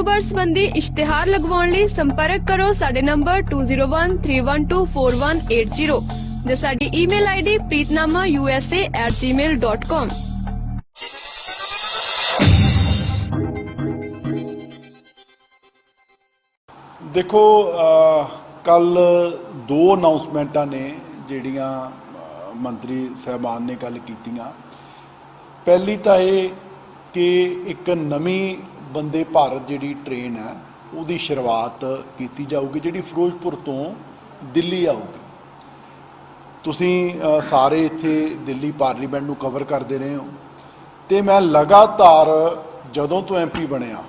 ਕਾਰੋਬਾਰ ਸੰਬੰਧੀ ਇਸ਼ਤਿਹਾਰ ਲਗਵਾਉਣ ਲਈ ਸੰਪਰਕ ਕਰੋ ਸਾਡੇ ਨੰਬਰ 2013124180 ਜਾਂ ਸਾਡੀ ਈਮੇਲ ਆਈਡੀ preetnamausa@gmail.com ਦੇਖੋ ਕੱਲ ਦੋ ਅਨਾਉਂਸਮੈਂਟਾਂ ਨੇ ਜਿਹੜੀਆਂ ਮੰਤਰੀ ਸਹਿਬਾਨ ਨੇ ਗੱਲ ਕੀਤੀਆਂ। ਪਹਿਲੀ ਤਾਂ ਇਹ ਕਿ ਇੱਕ ਨਵੀਂ ਬੰਦੇ ਭਾਰਤ ਜਿਹੜੀ ਟ੍ਰੇਨ ਹੈ ਉਹਦੀ ਸ਼ੁਰੂਆਤ ਕੀਤੀ ਜਾਊਗੀ ਜਿਹੜੀ ਫਿਰੋਜ਼ਪੁਰ ਤੋਂ ਦਿੱਲੀ ਆਊਗੀ। ਤੁਸੀਂ ਸਾਰੇ ਇੱਥੇ ਦਿੱਲੀ ਪਾਰਲੀਮੈਂਟ ਨੂੰ ਕਵਰ ਕਰਦੇ ਰਹੇ ਹੋ। ਤੇ ਮੈਂ ਲਗਾਤਾਰ ਜਦੋਂ ਤੋਂ ਐਮਪੀ ਬਣਿਆ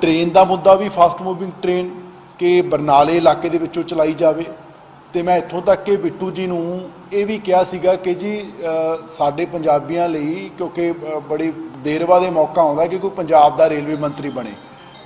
ਟ੍ਰੇਨ ਦਾ ਮੁੱਦਾ ਵੀ ਫਾਸਟ ਮੂਵਿੰਗ ਟ੍ਰੇਨ ਕਿ ਬਰਨਾਲੇ ਇਲਾਕੇ ਦੇ ਵਿੱਚੋਂ ਚਲਾਈ ਜਾਵੇ। ਤੇ ਮੈਂ ਇੱਥੋਂ ਤੱਕ ਕਿ ਬਿੱਟੂ ਜੀ ਨੂੰ ਇਹ ਵੀ ਕਿਹਾ ਸੀਗਾ ਕਿ ਜੀ ਸਾਡੇ ਪੰਜਾਬੀਆਂ ਲਈ ਕਿਉਂਕਿ ਅ, ਬੜੀ ਦੇਰ ਬਾਅਦ ਇਹ ਮੌਕਾ ਆਉਂਦਾ ਕਿ ਕੋਈ ਪੰਜਾਬ ਦਾ ਰੇਲਵੇ ਮੰਤਰੀ ਬਣੇ।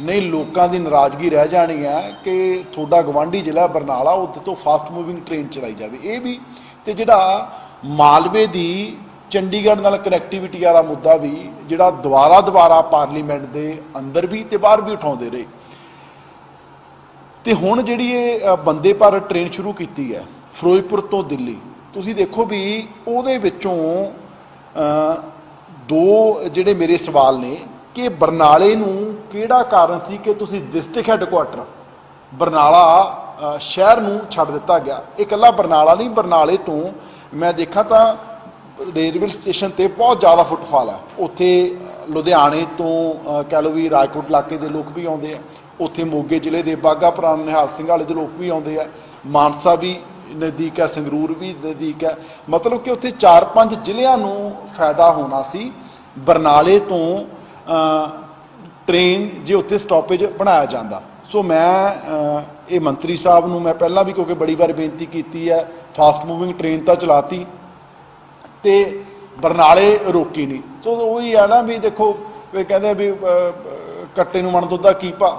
ਨਹੀਂ, ਲੋਕਾਂ ਦੀ ਨਾਰਾਜ਼ਗੀ ਰਹਿ ਜਾਣੀ ਹੈ ਕਿ ਤੁਹਾਡਾ ਗਵਾਂਢੀ ਜ਼ਿਲ੍ਹਾ ਬਰਨਾਲਾ ਉੱਥੇ ਤੋਂ ਫਾਸਟ ਮੂਵਿੰਗ ਟ੍ਰੇਨ ਚਲਾਈ ਜਾਵੇ। ਇਹ ਵੀ ਤੇ ਜਿਹੜਾ ਮਾਲਵੇ ਦੀ ਚੰਡੀਗੜ੍ਹ ਨਾਲ ਕਨੈਕਟੀਵਿਟੀ ਵਾਲਾ ਮੁੱਦਾ ਵੀ, ਜਿਹੜਾ ਦੁਬਾਰਾ ਦੁਬਾਰਾ ਪਾਰਲੀਮੈਂਟ ਦੇ ਅੰਦਰ ਵੀ ਤੇ ਬਾਹਰ ਵੀ ਉਠਾਉਂਦੇ ਰਹੇ। ਤੇ ਹੁਣ ਜਿਹੜੀ ਇਹ ਬੰਦੇ ਭਾਰਤ ਟ੍ਰੇਨ ਸ਼ੁਰੂ ਕੀਤੀ ਹੈ, ਫਿਰੋਜ਼ਪੁਰ ਤੋਂ ਦਿੱਲੀ। ਤੁਸੀਂ ਦੇਖੋ ਵੀ ਉਹਦੇ ਵਿੱਚੋਂ ਦੋ ਜਿਹੜੇ ਮੇਰੇ ਸਵਾਲ ਨੇ ਕਿ ਬਰਨਾਲੇ ਨੂੰ ਕਿਹੜਾ ਕਾਰਨ ਸੀ ਕਿ ਤੁਸੀਂ ਡਿਸਟ੍ਰਿਕਟ ਹੈੱਡਕੁਆਟਰ ਬਰਨਾਲਾ ਸ਼ਹਿਰ ਨੂੰ ਛੱਡ ਦਿੱਤਾ ਗਿਆ? ਇਹ ਇਕੱਲਾ ਬਰਨਾਲਾ ਨਹੀਂ, ਬਰਨਾਲੇ ਤੋਂ ਮੈਂ ਦੇਖਾਂ ਤਾਂ ਰੇਲਵੇ ਸਟੇਸ਼ਨ ਤੇ ਬਹੁਤ ਜ਼ਿਆਦਾ ਫੁੱਟਫਾਲ ਹੈ। ਉੱਥੇ ਲੁਧਿਆਣੇ ਤੋਂ ਕਹਿ ਲਓ ਵੀ ਰਾਜਕੋਟ ਇਲਾਕੇ ਦੇ ਲੋਕ ਵੀ ਆਉਂਦੇ ਆ। ਉੱਥੇ ਮੋਗੇ ਜ਼ਿਲ੍ਹੇ ਦੇ ਬਾਗਾ ਪੁਰਾਣਾ ਨਿਹਾਲ ਸਿੰਘ ਵਾਲੇ ਦੇ ਲੋਕ ਵੀ ਆਉਂਦੇ ਆ। ਮਾਨਸਾ ਵੀ ਨਜ਼ਦੀਕ ਹੈ ਸੰਗਰੂਰ ਵੀ ਨਜ਼ਦੀਕ ਹੈ। ਮਤਲਬ ਕਿ ਉੱਥੇ 4-5 ਜ਼ਿਲ੍ਹਿਆਂ ਨੂੰ ਫਾਇਦਾ ਹੋਣਾ ਸੀ। ਬਰਨਾਲੇ ਤੋਂ ਅ, ਟ੍ਰੇਨ ਜੇ ਉੱਥੇ ਸਟਾਪੇਜ ਬਣਾਇਆ ਜਾਂਦਾ। ਸੋ ਮੈਂ ਇਹ ਮੰਤਰੀ ਸਾਹਿਬ ਨੂੰ ਮੈਂ ਪਹਿਲਾਂ ਵੀ ਕਿਉਂਕਿ ਬੜੀ ਵਾਰ ਬੇਨਤੀ ਕੀਤੀ ਹੈ ਫਾਸਟ ਮੂਵਿੰਗ ਟ੍ਰੇਨ ਤਾਂ ਚਲਾਤੀ ਤੇ ਬਰਨਾਲੇ ਰੋਕੀ ਨਹੀਂ। ਸੋ ਉਹੀ ਆ ਨਾ ਵੀ ਦੇਖੋ ਫਿਰ ਕਹਿੰਦੇ ਵੀ ਕੱਟੇ ਨੂੰ ਮਣ ਦੁੱਧਾ ਕੀ ਭਾ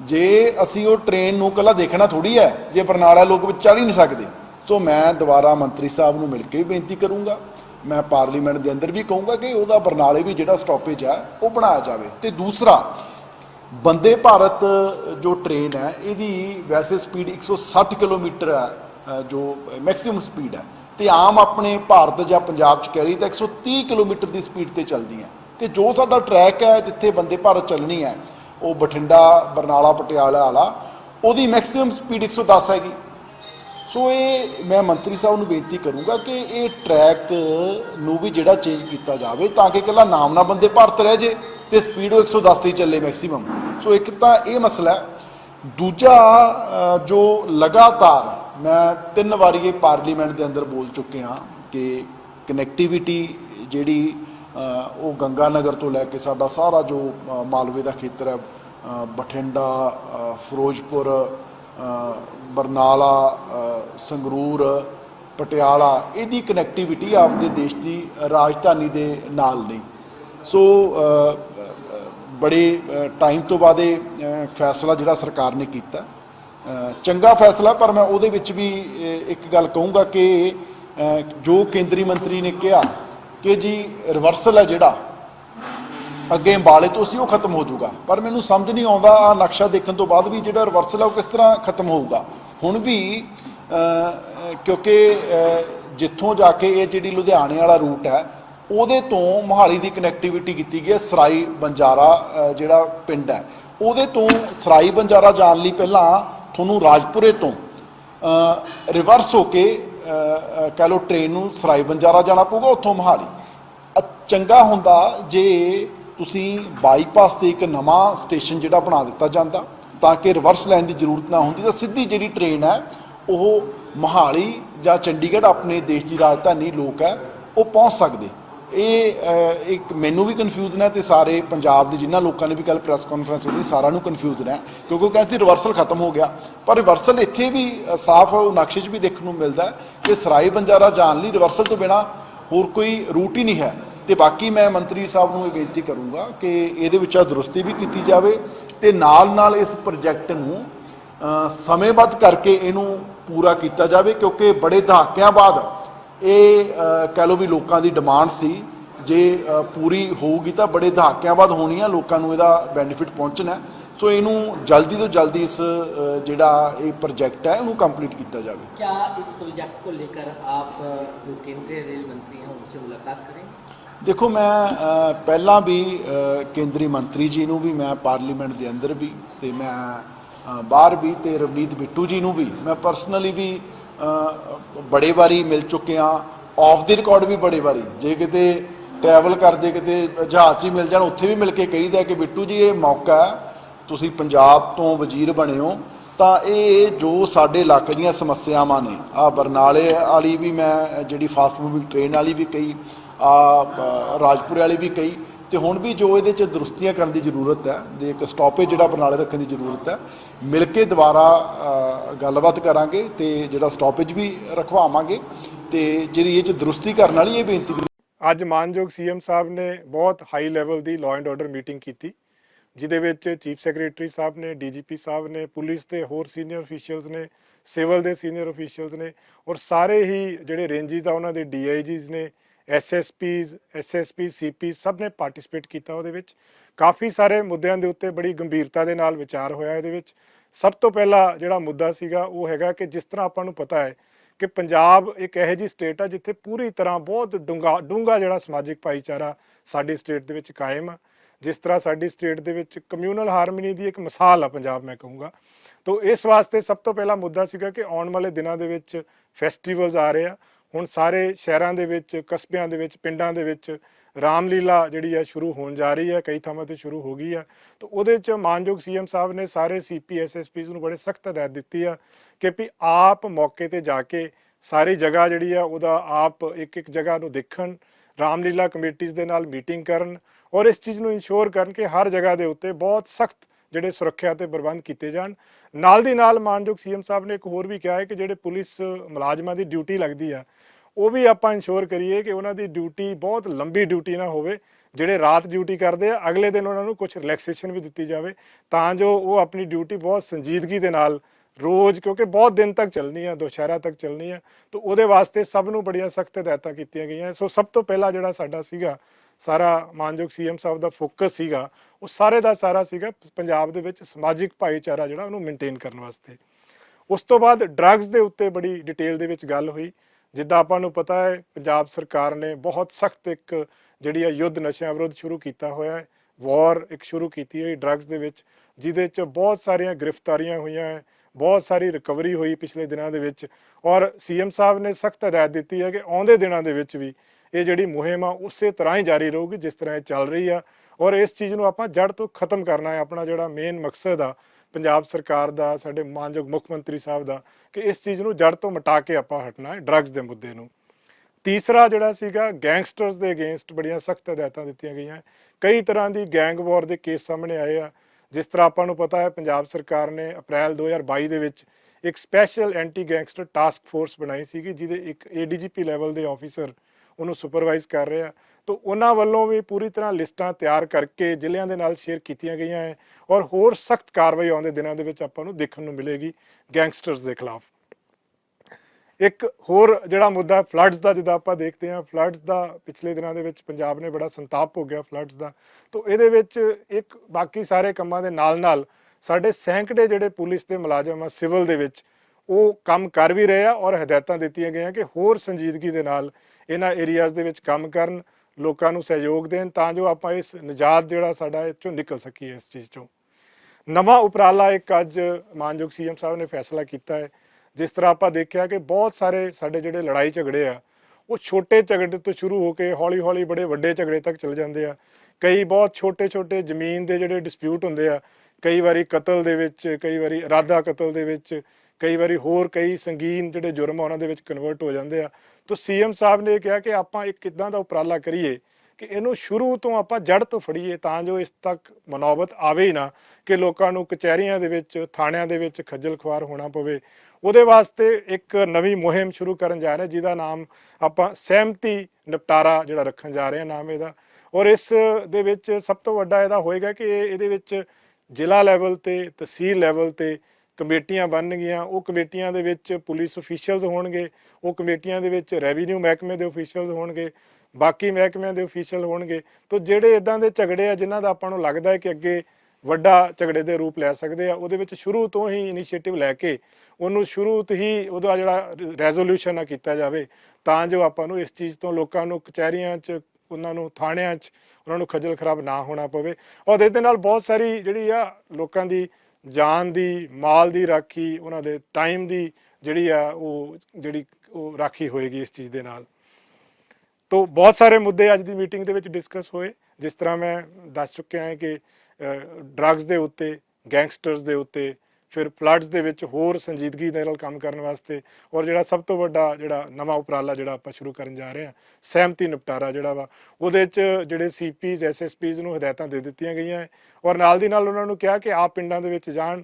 ਜੇ ਅਸੀਂ ਉਹ ਟ੍ਰੇਨ ਨੂੰ ਕੱਲਾ ਦੇਖਣਾ ਥੋੜੀ ਹੈ, ਜੇ ਬਰਨਾਲਾ ਲੋਕ ਵਿੱਚ ਚੜ ਹੀ ਨਹੀਂ ਸਕਦੇ, ਸੋ ਮੈਂ ਦੁਬਾਰਾ ਮੰਤਰੀ ਸਾਹਿਬ ਨੂੰ ਮਿਲ ਕੇ ਵੀ ਬੇਨਤੀ ਕਰੂੰਗਾ। ਮੈਂ ਪਾਰਲੀਮੈਂਟ ਦੇ ਅੰਦਰ ਵੀ ਕਹੂੰਗਾ ਕਿ ਉਹਦਾ ਬਰਨਾਲੇ ਵੀ ਜਿਹੜਾ ਸਟਾਪੇਜ ਹੈ, ਉਹ ਬਣਾਇਆ ਜਾਵੇ। ਤੇ ਦੂਸਰਾ, ਬੰਦੇ ਭਾਰਤ ਜੋ ਟ੍ਰੇਨ ਹੈ, ਇਹਦੀ ਵੈਸੇ ਸਪੀਡ 160 ਕਿਲੋਮੀਟਰ ਹੈ ਜੋ ਮੈਕਸਿਮਮ ਸਪੀਡ ਹੈ। ਤੇ ਆਮ ਆਪਣੇ ਭਾਰਤ ਜਾਂ ਪੰਜਾਬ ਚ ਕਹਿ ਲਈ ਤਾਂ 130 ਕਿਲੋਮੀਟਰ ਦੀ ਸਪੀਡ ਤੇ ਚੱਲਦੀ ਹੈ। ਤੇ ਜੋ ਸਾਡਾ ਟਰੈਕ ਹੈ, ਜਿੱਥੇ ਬੰਦੇ ਭਾਰਤ ਚੱਲਣੀ ਹੈ ਉਹ ਬਠਿੰਡਾ, ਬਰਨਾਲਾ, ਪਟਿਆਲਾ ਵਾਲਾ, ਉਹਦੀ ਮੈਕਸਿਮਮ ਸਪੀਡ 110 ਹੈਗੀ। ਸੋ ਇਹ ਮੈਂ ਮੰਤਰੀ ਸਾਹਿਬ ਨੂੰ ਬੇਨਤੀ ਕਰੂੰਗਾ ਕਿ ਇਹ ਟਰੈਕ ਨੂੰ ਵੀ ਜਿਹੜਾ ਚੇਂਜ ਕੀਤਾ ਜਾਵੇ ਤਾਂ ਕਿ ਇਕੱਲਾ ਨਾਮ ਨਾ ਬੰਦੇ ਭਾਰਤ ਰਹਿ ਜੇ ਤੇ ਸਪੀਡ ਉਹ 110 ਤੇ ਹੀ ਚੱਲੇ ਮੈਕਸਿਮਮ ਸੋ ਇੱਕ ਤਾਂ ਇਹ ਮਸਲਾ ਹੈ। ਦੂਜਾ ਜੋ ਲਗਾਤਾਰ ਮੈਂ ਤਿੰਨ ਵਾਰੀ ਇਹ ਪਾਰਲੀਮੈਂਟ ਦੇ ਅੰਦਰ ਬੋਲ ਚੁੱਕੇ ਹਾਂ ਕਿ ਕਨੈਕਟੀਵਿਟੀ ਜਿਹੜੀ ਉਹ ਗੰਗਾਨਗਰ ਤੋਂ ਲੈ ਕੇ ਸਾਡਾ ਸਾਰਾ ਜੋ ਮਾਲਵੇ ਦਾ ਖੇਤਰ ਹੈ ਬਠਿੰਡਾ ਫਿਰੋਜ਼ਪੁਰ ਬਰਨਾਲਾ ਸੰਗਰੂਰ, ਪਟਿਆਲਾ, ਇਹਦੀ ਕਨੈਕਟੀਵਿਟੀ ਆਪਦੇ ਦੇਸ਼ ਦੀ ਰਾਜਧਾਨੀ ਦੇ ਨਾਲ ਨਹੀਂ। ਸੋ ਬੜੇ ਟਾਈਮ ਤੋਂ ਬਾਅਦ ਇਹ ਫੈਸਲਾ ਜਿਹੜਾ ਸਰਕਾਰ ਨੇ ਕੀਤਾ। ਚੰਗਾ ਫੈਸਲਾ, ਪਰ ਮੈਂ ਉਹਦੇ ਵਿੱਚ ਵੀ ਇੱਕ ਗੱਲ ਕਹੂੰਗਾ ਕਿ ਜੋ ਕੇਂਦਰੀ ਮੰਤਰੀ ਨੇ ਕਿਹਾ ਕਿ ਜੀ ਰਿਵਰਸਲ ਹੈ ਜਿਹੜਾ, ਅੱਗੇ ਅੰਬਾਲੇ ਤੋਂ ਸੀ, ਉਹ ਖਤਮ ਹੋ ਜਾਊਗਾ। ਪਰ ਮੈਨੂੰ ਸਮਝ ਨਹੀਂ ਆਉਂਦਾ ਆ ਨਕਸ਼ਾ ਦੇਖਣ ਤੋਂ ਬਾਅਦ ਵੀ ਜਿਹੜਾ ਰਿਵਰਸਲ ਹੈ, ਉਹ ਕਿਸ ਤਰ੍ਹਾਂ ਖਤਮ ਹੋਊਗਾ। ਹੁਣ ਵੀ ਕਿਉਂਕਿ ਜਿੱਥੋਂ ਜਾ ਕੇ ਇਹ ਜਿਹੜੀ ਲੁਧਿਆਣੇ ਵਾਲਾ ਰੂਟ ਹੈ, ਉਹਦੇ ਤੋਂ ਮੋਹਾਲੀ ਦੀ ਕਨੈਕਟੀਵਿਟੀ ਕੀਤੀ ਗਈ ਹੈ, ਸਰਾਈ ਬੰਜਾਰਾ ਜਿਹੜਾ ਪਿੰਡ ਹੈ। ਉਹਦੇ ਤੋਂ ਸਰਾਈ ਬੰਜਾਰਾ ਜਾਣ ਲਈ ਪਹਿਲਾਂ ਤੁਹਾਨੂੰ ਰਾਜਪੁਰੇ ਤੋਂ ਰਿਵਰਸ ਹੋ ਕੇ ਕਹਿ ਲਓ ਟ੍ਰੇਨ ਨੂੰ ਸਰਾਈ ਬੰਜਾਰਾ ਜਾਣਾ ਪਊਗਾ ਉੱਥੋਂ ਮੋਹਾਲੀ। ਚੰਗਾ ਹੁੰਦਾ ਜੇ ਤੁਸੀਂ ਬਾਈਪਾਸ ਤੇ ਇੱਕ ਨਵਾਂ ਸਟੇਸ਼ਨ ਜਿਹੜਾ ਬਣਾ ਦਿੱਤਾ ਜਾਂਦਾ, ਤਾਂ ਕਿ ਰਿਵਰਸ ਲੈਣ ਦੀ ਜ਼ਰੂਰਤ ਨਾ ਹੁੰਦੀ, ਤਾਂ ਸਿੱਧੀ ਜਿਹੜੀ ਟ੍ਰੇਨ ਹੈ, ਉਹ ਮੋਹਾਲੀ ਜਾਂ ਚੰਡੀਗੜ੍ਹ ਆਪਣੇ ਦੇਸ਼ ਦੀ ਰਾਜਧਾਨੀ ਲੋਕ ਹੈ, ਉਹ ਪਹੁੰਚ ਸਕਦੇ। ਇਹ ਇੱਕ ਮੈਨੂੰ ਵੀ ਕਨਫਿਊਜ਼ਨ ਹੈ ਤੇ ਸਾਰੇ ਪੰਜਾਬ ਦੇ ਜਿਨ੍ਹਾਂ ਲੋਕਾਂ ਨੇ ਵੀ ਕੱਲ ਪ੍ਰੈਸ ਕਾਨਫਰੰਸ ਹੋਈ, ਸਾਰਿਆਂ ਨੂੰ ਕਨਫਿਊਜ਼ਨ ਹੈ ਕਿਉਂਕਿ ਉਹ ਕਹਿੰਦੇ ਰਿਵਰਸਲ ਖਤਮ ਹੋ ਗਿਆ। ਪਰ ਰਿਵਰਸਲ ਇੱਥੇ ਵੀ ਸਾਫ਼ ਨਕਸ਼ੇ 'ਚ ਵੀ ਦੇਖਣ ਨੂੰ ਮਿਲਦਾ ਕਿ ਸਰਾਏ ਬੰਜਾਰਾ ਜਾਣ ਲਈ ਰਿਵਰਸਲ ਤੋਂ ਬਿਨਾ ਹੋਰ ਕੋਈ ਰੂਟ ਹੀ ਨਹੀਂ ਹੈ। ਤੇ ਬਾਕੀ ਮੈਂ ਮੰਤਰੀ ਸਾਹਿਬ ਨੂੰ ਇਹ ਬੇਨਤੀ ਕਰੂੰਗਾ ਕਿ ਇਹਦੇ ਵਿੱਚ ਆ ਦਰੁਸਤੀ ਵੀ ਕੀਤੀ ਜਾਵੇ ਤੇ ਨਾਲ ਨਾਲ ਇਸ ਪ੍ਰੋਜੈਕਟ ਨੂੰ ਸਮੇਂਬੱਧ ਕਰਕੇ ਇਹਨੂੰ ਪੂਰਾ ਕੀਤਾ ਜਾਵੇ, ਕਿਉਂਕਿ ਬੜੇ ਦਹਾਕਿਆਂ ਬਾਅਦ ਇਹ ਅ, ਕਹਿ ਲਓ ਵੀ ਲੋਕਾਂ ਦੀ ਡਿਮਾਂਡ ਸੀ ਜੇ ਅ, ਪੂਰੀ ਹੋਊਗੀ ਤਾਂ ਬੜੇ ਦਹਾਕਿਆਂ ਬਾਅਦ ਹੋਣੀ ਆ ਲੋਕਾਂ ਨੂੰ ਇਹਦਾ ਬੈਨੀਫਿਟ ਪਹੁੰਚਣਾ ਹੈ। ਸੋ ਇਹਨੂੰ ਜਲਦੀ ਤੋਂ ਜਲਦੀ ਇਸ ਅ, ਜਿਹੜਾ ਇਹ ਪ੍ਰੋਜੈਕਟ ਹੈ ਉਹਨੂੰ ਕੰਪਲੀਟ ਕੀਤਾ ਜਾਵੇ क्या इस प्रोजेक्ट को लेकर आप अ, जो केंद्रीय रेल मंत्री हैं उनसे मुलाकात करेंगे ਦੇਖੋ ਮੈਂ ਅ, ਪਹਿਲਾਂ ਵੀ ਅ, ਕੇਂਦਰੀ ਮੰਤਰੀ ਜੀ ਨੂੰ ਵੀ ਮੈਂ ਪਾਰਲੀਮੈਂਟ ਦੇ ਅੰਦਰ ਵੀ ਤੇ ਮੈਂ ਅ, ਬਾਹਰ ਵੀ ਤੇ ਰਵਨੀਤ ਬਿੱਟੂ ਜੀ ਨੂੰ ਵੀ ਮੈਂ ਪਰਸਨਲੀ ਵੀ ਅ, ਬੜੇ ਵਾਰੀ ਮਿਲ ਚੁੱਕੇ ਆ। ਆਫ ਦੀ ਰਿਕਾਰਡ ਵੀ ਬੜੇ ਵਾਰੀ। ਜੇ ਕਿਤੇ ਟਰੈਵਲ ਕਰਦੇ ਕਿਤੇ ਜਹਾਜ਼ 'ਚ ਹੀ ਮਿਲ ਜਾਣ, ਉੱਥੇ ਵੀ ਮਿਲ ਕੇ ਕਹੀਦਾ ਕਿ ਬਿੱਟੂ ਜੀ, ਇਹ ਮੌਕਾ ਤੁਸੀਂ ਪੰਜਾਬ ਤੋਂ ਵਜ਼ੀਰ ਬਣੇ ਹੋ। ਤਾਂ ਇਹ ਜੋ ਸਾਡੇ ਇਲਾਕੇ ਦੀਆਂ ਸਮੱਸਿਆਵਾਂ ਨੇ, ਆ ਬਰਨਾਲੇ ਵਾਲੀ ਵੀ ਮੈਂ, ਜਿਹੜੀ ਫਾਸਟ ਮੂਵਿੰਗ ਟ੍ਰੇਨ ਵਾਲੀ ਵੀ ਕਹੀ, ਆ ਰਾਜਪੁਰੇ ਵਾਲੀ ਵੀ ਕਹੀ ਤੇ ਹੁਣ ਵੀ ਜੋ ਇਹਦੇ ਚ ਦਰੁਸਤੀਆਂ ਕਰਨ ਦੀ ਜ਼ਰੂਰਤ ਹੈ ਜੇ ਇੱਕ ਸਟਾਪੇਜ ਜਿਹੜਾ ਬਰਨਾਲੇ ਰੱਖਣ ਦੀ ਜ਼ਰੂਰਤ ਹੈ, ਮਿਲ ਕੇ ਦੁਬਾਰਾ ਗੱਲਬਾਤ ਕਰਾਂਗੇ ਤੇ ਜਿਹੜਾ ਸਟਾਪੇਜ ਵੀ ਰਖਵਾਵਾਂਗੇ ਤੇ ਜਿਹੜੀ ਇਹ ਚ ਦਰੁਸਤੀ ਕਰਨ ਵਾਲੀ ਇਹ ਬੇਨਤੀ ਅੱਜ ਮਾਨਯੋਗ ਸੀਐਮ ਸਾਹਿਬ ਨੇ ਬਹੁਤ ਹਾਈ ਲੈਵਲ ਦੀ ਲਾਅ ਐਂਡ ਆਰਡਰ ਮੀਟਿੰਗ ਕੀਤੀ, ਜਿਹਦੇ ਵਿੱਚ ਚੀਫ ਸੈਕਟਰੀ ਸਾਹਿਬ ਨੇ ਡੀਜੀਪੀ ਸਾਹਿਬ ਨੇ, ਪੁਲਿਸ ਦੇ ਹੋਰ ਸੀਨੀਅਰ ਅਫੀਸ਼ੀਅਲਸ ਨੇ ਸਿਵਲ ਦੇ ਸੀਨੀਅਰ ਅਫੀਸ਼ੀਅਲਸ ਨੇ, ਔਰ ਸਾਰੇ ਹੀ ਜਿਹੜੇ ਰੇਂਜਸ ਆ ਉਹਨਾਂ ਦੇ ਡੀਆਈਜੀਸ ਨੇ ਐਸਐਸਪੀਸ ਐਸਐਸਪੀ ਸੀਪੀ ਸਭ ਨੇ ਪਾਰਟਿਸਿਪੇਟ ਕੀਤਾ ਉਹਦੇ ਵਿੱਚ। ਕਾਫੀ ਸਾਰੇ ਮੁੱਦਿਆਂ ਦੇ ਉੱਤੇ ਬੜੀ ਗੰਭੀਰਤਾ ਦੇ ਨਾਲ ਵਿਚਾਰ ਹੋਇਆ ਇਹਦੇ ਵਿੱਚ। ਸਭ ਤੋਂ ਪਹਿਲਾ ਜਿਹੜਾ ਮੁੱਦਾ ਸੀਗਾ ਉਹ ਹੈਗਾ ਕਿ ਜਿਸ ਤਰ੍ਹਾਂ ਆਪਾਂ ਨੂੰ ਪਤਾ ਹੈ ਕਿ ਪੰਜਾਬ ਇੱਕ ਇਹੋ ਜਿਹੀ ਸਟੇਟ ਆ ਜਿੱਥੇ ਪੂਰੀ ਤਰ੍ਹਾਂ ਬਹੁਤ ਡੂੰਘਾ ਡੂੰਘਾ ਜਿਹੜਾ ਸਮਾਜਿਕ ਭਾਈਚਾਰਾ ਸਾਡੀ ਸਟੇਟ ਦੇ ਵਿੱਚ ਕਾਇਮ ਆ। ਜਿਸ ਤਰ੍ਹਾਂ ਸਾਡੀ ਸਟੇਟ ਦੇ ਵਿੱਚ ਕਮਿਊਨਲ ਹਾਰਮਨੀ ਦੀ ਇੱਕ ਮਿਸਾਲ ਆ ਪੰਜਾਬ ਮੈਂ ਕਹੂੰਗਾ। ਤੋਂ ਇਸ ਵਾਸਤੇ ਸਭ ਤੋਂ ਪਹਿਲਾ ਮੁੱਦਾ ਸੀਗਾ ਕਿ ਆਉਣ ਵਾਲੇ ਦਿਨਾਂ ਦੇ ਵਿੱਚ ਫੈਸਟੀਵਲਸ ਆ ਰਹੇ ਆ। ਹੁਣ ਸਾਰੇ ਸ਼ਹਿਰਾਂ ਦੇ ਵਿੱਚ, ਕਸਬਿਆਂ ਦੇ ਵਿੱਚ, ਪਿੰਡਾਂ ਦੇ ਵਿੱਚ ਰਾਮਲੀਲਾ ਜਿਹੜੀ ਆ ਸ਼ੁਰੂ ਹੋਣ ਜਾ ਰਹੀ ਹੈ ਕਈ ਥਾਵਾਂ ਤੇ ਸ਼ੁਰੂ ਹੋ ਗਈ ਆ। ਤਾਂ ਉਹਦੇ ਚ ਮਾਨਯੋਗ ਸੀਐਮ ਸਾਹਿਬ ਨੇ ਸਾਰੇ ਸੀਪੀ ਐਸਐਸਪੀਸ ਨੂੰ ਬੜੇ ਸਖਤ ਹਦਾਇਤ ਦਿੱਤੀ ਆ ਕਿ ਵੀ ਆਪ ਮੌਕੇ ਤੇ ਜਾ ਕੇ ਸਾਰੀ ਜਗ੍ਹਾ ਜਿਹੜੀ ਆ, ਉਹਦਾ ਆਪ ਇੱਕ ਇੱਕ ਜਗ੍ਹਾ ਨੂੰ ਦੇਖਣ, ਰਾਮਲੀਲਾ ਕਮੇਟੀਆਂ ਦੇ ਨਾਲ ਮੀਟਿੰਗ ਕਰਨ ਔਰ ਇਸ ਚੀਜ਼ ਨੂੰ ਇਨਸ਼ੋਰ ਕਰਨ ਕਿ ਹਰ ਜਗ੍ਹਾ ਦੇ ਉੱਤੇ ਬਹੁਤ ਸਖਤ ਜਿਹੜੇ ਸੁਰੱਖਿਆ ਤੇ ਪ੍ਰਬੰਧ ਕੀਤੇ ਜਾਣ। ਨਾਲ ਦੀ ਨਾਲ ਮਾਨਯੋਗ ਸੀਐਮ ਸਾਹਿਬ ਨੇ ਇੱਕ ਹੋਰ ਵੀ ਕਿਹਾ ਹੈ ਕਿ ਜਿਹੜੇ ਪੁਲਿਸ ਮੁਲਾਜ਼ਮਾਂ ਦੀ ਡਿਊਟੀ ਲੱਗਦੀ ਆ, ਉਹ ਵੀ ਆਪਾਂ ਇੰਸ਼ੋਰ ਕਰੀਏ ਕਿ ਉਹਨਾਂ ਦੀ ਡਿਊਟੀ ਬਹੁਤ ਲੰਬੀ ਡਿਊਟੀ ਨਾ ਹੋਵੇ, ਜਿਹੜੇ ਰਾਤ ਡਿਊਟੀ ਕਰਦੇ ਆ, ਅਗਲੇ ਦਿਨ ਉਹਨਾਂ ਨੂੰ ਕੁਝ ਰਿਲੈਕਸੇਸ਼ਨ ਵੀ ਦਿੱਤੀ ਜਾਵੇ, ਤਾਂ ਜੋ ਉਹ ਆਪਣੀ ਡਿਊਟੀ ਬਹੁਤ ਸੰਜੀਦਗੀ ਦੇ ਨਾਲ ਰੋਜ਼, ਕਿਉਂਕਿ ਬਹੁਤ ਦਿਨ ਤੱਕ ਚੱਲਣੀ ਆ, ਦੁਸ਼ਹਿਰਾ ਤੱਕ ਚੱਲਣੀ ਆ, ਤਾਂ ਉਹਦੇ ਵਾਸਤੇ ਸਭ ਨੂੰ ਬੜੀਆਂ ਸਖਤ ਹਦਾਇਤਾਂ ਕੀਤੀਆਂ ਗਈਆਂ। ਸੋ ਸਭ ਤੋਂ ਪਹਿਲਾਂ ਜਿਹੜਾ ਸਾਡਾ ਸੀਗਾ ਸਾਰਾ ਮਾਨਯੋਗ ਸੀਐਮ ਸਾਹਿਬ ਦਾ ਫੋਕਸ ਸੀਗਾ, ਉਹ ਸਾਰੇ ਦਾ ਸਾਰਾ ਸੀਗਾ ਪੰਜਾਬ ਦੇ ਵਿੱਚ ਸਮਾਜਿਕ ਭਾਈਚਾਰਾ ਜਿਹੜਾ ਉਹਨੂੰ ਮੇਨਟੇਨ ਕਰਨ ਵਾਸਤੇ। ਉਸ ਤੋਂ ਬਾਅਦ ਡਰੱਗਸ ਦੇ ਉੱਤੇ ਬੜੀ ਡਿਟੇਲ ਦੇ ਵਿੱਚ ਗੱਲ ਹੋਈ। ਜਿੱਦਾਂ ਆਪਾਂ ਨੂੰ ਪਤਾ ਹੈ, ਪੰਜਾਬ ਸਰਕਾਰ ਨੇ ਬਹੁਤ ਸਖਤ ਇੱਕ ਜਿਹੜੀ ਆ ਯੁੱਧ ਨਸ਼ਿਆਂ ਵਿਰੁੱਧ ਸ਼ੁਰੂ ਕੀਤਾ ਹੋਇਆ ਹੈ ਵਾਰ ਇੱਕ ਸ਼ੁਰੂ ਕੀਤੀ ਹੈ ਡਰੱਗਸ ਦੇ ਵਿੱਚ, ਜਿਹਦੇ ਚ ਬਹੁਤ ਸਾਰੀਆਂ ਗ੍ਰਿਫਤਾਰੀਆਂ ਹੋਈਆਂ ਹੈ। ਬਹੁਤ ਸਾਰੀ ਰਿਕਵਰੀ ਹੋਈ ਪਿਛਲੇ ਦਿਨਾਂ ਦੇ ਵਿੱਚ ਔਰ ਸੀਐਮ ਸਾਹਿਬ ਨੇ ਸਖਤ ਹਦਾਇਤ ਦਿੱਤੀ ਹੈ ਕਿ ਆਉਂਦੇ ਦਿਨਾਂ ਦੇ ਵਿੱਚ ਵੀ ਇਹ ਜਿਹੜੀ ਮੁਹਿੰਮ ਆ, ਉਸੇ ਤਰ੍ਹਾਂ ਹੀ ਜਾਰੀ ਰਹੂਗੀ ਜਿਸ ਤਰ੍ਹਾਂ ਇਹ ਚੱਲ ਰਹੀ ਆ ਔਰ ਇਸ ਚੀਜ਼ ਨੂੰ ਆਪਾਂ ਜੜ ਤੋਂ ਖਤਮ ਕਰਨਾ ਹੈ ਆਪਣਾ ਜਿਹੜਾ ਮੇਨ ਮਕਸਦ ਆ ਪੰਜਾਬ ਸਰਕਾਰ ਦਾ, ਸਾਡੇ ਮਾਨਯੋਗ ਮੁੱਖ ਮੰਤਰੀ ਸਾਹਿਬ ਦਾ ਕਿ ਇਸ ਚੀਜ਼ ਨੂੰ ਜੜ ਤੋਂ ਮਿਟਾ ਕੇ ਆਪਾਂ ਹਟਣਾ ਹੈ ਡਰੱਗਸ ਦੇ ਮੁੱਦੇ ਨੂੰ। ਤੀਸਰਾ ਜਿਹੜਾ ਸੀਗਾ ਗੈਂਗਸਟਰਸ ਦੇ ਅਗੇਂਸਟ ਬੜੀਆਂ ਸਖਤ ਹਦਾਇਤਾਂ ਦਿੱਤੀਆਂ ਗਈਆਂ। ਕਈ ਤਰ੍ਹਾਂ ਦੀ ਗੈਂਗ ਵਾਰ ਦੇ ਕੇਸ ਸਾਹਮਣੇ ਆਏ ਆ। ਜਿਸ ਤਰ੍ਹਾਂ ਆਪਾਂ ਨੂੰ ਪਤਾ ਹੈ, ਪੰਜਾਬ ਸਰਕਾਰ ਨੇ ਅਪ੍ਰੈਲ 2022 ਦੇ ਵਿੱਚ ਇੱਕ special anti gangster task force ਬਣਾਈ ਸੀਗੀ, ਜਿਹਦੇ ਇੱਕ ਏਡੀਜੀਪੀ ਲੈਵਲ ਦੇ ਆਫੀਸਰ ਉਹਨੂੰ ਸੁਪਰਵਾਈਜ਼ ਕਰ ਰਿਹਾ। ਤਾਂ ਉਹਨਾਂ ਵੱਲੋਂ ਵੀ ਪੂਰੀ ਤਰ੍ਹਾਂ ਲਿਸਟਾਂ ਤਿਆਰ ਕਰਕੇ ਜ਼ਿਲ੍ਹਿਆਂ ਦੇ ਨਾਲ ਸ਼ੇਅਰ ਕੀਤੀਆਂ ਗਈਆਂ ਹੈ ਔਰ ਹੋਰ ਸਖਤ ਕਾਰਵਾਈ ਆਉਂਦੇ ਦਿਨਾਂ ਦੇ ਵਿੱਚ ਆਪਾਂ ਨੂੰ ਦੇਖਣ ਨੂੰ ਮਿਲੇਗੀ ਗੈਂਗਸਟਰਸ ਦੇ ਖਿਲਾਫ। ਇੱਕ ਹੋਰ ਜਿਹੜਾ ਮੁੱਦਾ ਫਲੱਡਸ ਦਾ, ਜਿੱਦਾਂ ਆਪਾਂ ਦੇਖਦੇ ਹਾਂ, ਫਲੱਡਸ ਦਾ ਪਿਛਲੇ ਦਿਨਾਂ ਦੇ ਵਿੱਚ ਪੰਜਾਬ ਨੇ ਬੜਾ ਸੰਤਾਪ ਹੋ ਗਿਆ ਫਲੱਡਸ ਦਾ। ਤੋਂ ਇਹਦੇ ਵਿੱਚ ਇੱਕ ਬਾਕੀ ਸਾਰੇ ਕੰਮਾਂ ਦੇ ਨਾਲ-ਨਾਲ ਸਾਡੇ ਸੈਂਕੜੇ ਜਿਹੜੇ ਪੁਲਿਸ ਦੇ ਮੁਲਾਜ਼ਮ ਆ, ਸਿਵਲ ਦੇ ਵਿੱਚ, ਉਹ ਕੰਮ ਕਰ ਵੀ ਰਹੇ ਆ ਔਰ ਹਦਾਇਤਾਂ ਦਿੱਤੀਆਂ ਗਈਆਂ ਕਿ ਹੋਰ ਸੰਜੀਦਗੀ ਦੇ ਨਾਲ ਇਹਨਾਂ ਏਰੀਆਜ਼ ਦੇ ਵਿੱਚ ਕੰਮ ਕਰਨ, ਲੋਕਾਂ ਨੂੰ ਸਹਿਯੋਗ ਦੇਣ, ਤਾਂ ਜੋ ਆਪਾਂ ਇਸ ਨਿਜਾਤ ਜਿਹੜਾ ਸਾਡਾ ਇਹ ਚੋਂ ਨਿਕਲ ਸਕੀਏ ਇਸ ਚੀਜ਼ ਚੋਂ। ਨਵਾਂ ਉਪਰਾਲਾ ਇੱਕ ਅੱਜ ਮਾਨਯੋਗ ਸੀਐਮ ਸਾਹਿਬ ਨੇ ਫੈਸਲਾ ਕੀਤਾ ਹੈ। ਜਿਸ ਤਰ੍ਹਾਂ ਆਪਾਂ ਦੇਖਿਆ ਕਿ ਬਹੁਤ ਸਾਰੇ ਸਾਡੇ ਜਿਹੜੇ ਲੜਾਈ ਝਗੜੇ ਆ, ਉਹ ਛੋਟੇ ਝਗੜੇ ਤੋਂ ਸ਼ੁਰੂ ਹੋ ਕੇ ਹੌਲੀ-ਹੌਲੀ ਬੜੇ ਵੱਡੇ ਝਗੜੇ ਤੱਕ ਚਲੇ ਜਾਂਦੇ ਆ। ਕਈ ਬਹੁਤ ਛੋਟੇ-ਛੋਟੇ ਜ਼ਮੀਨ ਦੇ ਜਿਹੜੇ ਡਿਸਪਿਊਟ ਹੁੰਦੇ ਆ, ਕਈ ਵਾਰੀ ਕਤਲ ਦੇ ਵਿੱਚ, ਕਈ ਵਾਰੀ ਇਰਾਦਾ ਕਤਲ ਦੇ ਵਿੱਚ, ਕਈ ਵਾਰੀ ਹੋਰ ਕਈ ਸੰਗੀਨ ਜਿਹੜੇ ਜੁਰਮ ਆ, ਉਹਨਾਂ ਦੇ ਵਿੱਚ ਕਨਵਰਟ ਹੋ ਜਾਂਦੇ ਆ। ਤਾਂ ਸੀਐਮ ਸਾਹਿਬ ਨੇ ਕਿਹਾ ਕਿ ਆਪਾਂ ਇੱਕ ਇਦਾਂ ਦਾ ਉਪਰਾਲਾ ਕਰੀਏ ਕਿ ਇਹਨੂੰ ਸ਼ੁਰੂ ਤੋਂ ਆਪਾਂ ਜੜ ਤੋਂ ਫੜੀਏ ਤਾਂ ਜੋ ਇਸ ਤੱਕ ਮਨੋਬਤ ਆਵੇ ਹੀ ਨਾ ਕਿ ਲੋਕਾਂ ਨੂੰ ਕਚਹਿਰੀਆਂ ਦੇ ਵਿੱਚ, ਥਾਣਿਆਂ ਦੇ ਵਿੱਚ ਖੱਜਲ ਖੁਆਰ ਹੋਣਾ ਪਵੇ। ਉਹਦੇ ਵਾਸਤੇ ਇੱਕ ਨਵੀਂ ਮੁਹਿੰਮ ਸ਼ੁਰੂ ਕਰਨ ਜਾ ਰਹੇ ਜਿਹਦਾ ਨਾਮ ਆਪਾਂ ਸਹਿਮਤੀ ਨਿਪਟਾਰਾ ਜਿਹੜਾ ਰੱਖਣ ਜਾ ਰਹੇ ਹਾਂ, ਨਾਮ ਇਹਦਾ। ਔਰ ਇਸ ਦੇ ਵਿੱਚ ਸਭ ਤੋਂ ਵੱਡਾ ਇਹਦਾ ਹੋਏਗਾ ਕਿ ਇਹਦੇ ਵਿੱਚ ਜ਼ਿਲ੍ਹਾ ਲੈਵਲ ਤੇ, ਤਹਿਸੀਲ ਲੈਵਲ ਤੇ ਕਮੇਟੀਆਂ ਬਣਨਗੀਆਂ ਉਹ ਕਮੇਟੀਆਂ ਦੇ ਵਿੱਚ ਪੁਲਿਸ ਅਫੀਸ਼ੀਅਲਸ ਹੋਣਗੇ। ਉਹ ਕਮੇਟੀਆਂ ਦੇ ਵਿੱਚ ਰੈਵਨਿਊ ਮਹਿਕਮੇ ਦੇ ਅਫੀਸ਼ੀਅਲਸ ਹੋਣਗੇ। ਬਾਕੀ ਮਹਿਕਮਿਆਂ ਦੇ ਅਫੀਸ਼ੀਅਲ ਹੋਣਗੇ। ਤੋਂ ਜਿਹੜੇ ਇਦਾਂ ਦੇ ਝਗੜੇ ਆ, ਜਿਨ੍ਹਾਂ ਦਾ ਆਪਾਂ ਨੂੰ ਲੱਗਦਾ ਹੈ ਕਿ ਅੱਗੇ ਵੱਡਾ ਝਗੜੇ ਦੇ ਰੂਪ ਲੈ ਸਕਦੇ ਆ, ਉਹਦੇ ਵਿੱਚ ਸ਼ੁਰੂ ਤੋਂ ਹੀ ਇਨੀਸ਼ੀਏਟਿਵ ਲੈ ਕੇ ਉਹਨੂੰ ਸ਼ੁਰੂ ਤੋਂ ਹੀ ਉਹਦਾ ਜਿਹੜਾ ਰੈਜ਼ੋਲੂਸ਼ਨ ਆ ਕੀਤਾ ਜਾਵੇ, ਤਾਂ ਜੋ ਆਪਾਂ ਨੂੰ ਇਸ ਚੀਜ਼ ਤੋਂ ਲੋਕਾਂ ਨੂੰ, ਕਚਹਿਰੀਆਂ 'ਚ, ਉਹਨਾਂ ਨੂੰ, ਥਾਣਿਆਂ 'ਚ, ਉਹਨਾਂ ਨੂੰ ਖੱਜਲ ਖਰਾਬ ਨਾ ਹੋਣਾ ਪਵੇ। ਔਰ ਇਹਦੇ ਨਾਲ ਬਹੁਤ ਸਾਰੀ ਜਿਹੜੀ ਆ ਲੋਕਾਂ ਦੀ ਜਾਨ ਦੀ, ਮਾਲ ਦੀ ਰਾਖੀ, ਉਹਨਾਂ ਦੇ ਟਾਈਮ ਦੀ ਜਿਹੜੀ ਆ ਉਹ ਜਿਹੜੀ ਉਹ ਰਾਖੀ ਹੋਏਗੀ ਇਸ ਚੀਜ਼ ਦੇ ਨਾਲ। ਤੋ ਬਹੁਤ ਸਾਰੇ ਮੁੱਦੇ ਅੱਜ ਦੀ ਮੀਟਿੰਗ ਦੇ ਵਿੱਚ ਡਿਸਕਸ ਹੋਏ, ਜਿਸ ਤਰ੍ਹਾਂ ਮੈਂ ਦੱਸ ਚੁੱਕਿਆ ਹਾਂ ਕਿ ਡਰੱਗਸ ਦੇ ਉੱਤੇ, ਗੈਂਗਸਟਰਸ ਦੇ ਉੱਤੇ, ਫਿਰ ਫਲੱਡਸ ਦੇ ਵਿੱਚ ਹੋਰ ਸੰਜੀਦਗੀ ਦੇ ਨਾਲ ਕੰਮ ਕਰਨ ਵਾਸਤੇ, ਔਰ ਜਿਹੜਾ ਸਭ ਤੋਂ ਵੱਡਾ ਜਿਹੜਾ ਨਵਾਂ ਉਪਰਾਲਾ ਜਿਹੜਾ ਆਪਾਂ ਸ਼ੁਰੂ ਕਰਨ ਜਾ ਰਹੇ ਹਾਂ, ਸਹਿਮਤੀ ਨਿਪਟਾਰਾ ਜਿਹੜਾ ਵਾ, ਉਹਦੇ 'ਚ ਜਿਹੜੇ ਸੀਪੀਜ਼, ਐਸਐਸਪੀਜ਼ ਨੂੰ ਹਦਾਇਤਾਂ ਦੇ ਦਿੱਤੀਆਂ ਗਈਆਂ ਹੈ, ਔਰ ਨਾਲ ਦੀ ਨਾਲ ਉਹਨਾਂ ਨੂੰ ਕਿਹਾ ਕਿ ਆਪ ਪਿੰਡਾਂ ਦੇ ਵਿੱਚ ਜਾਣ,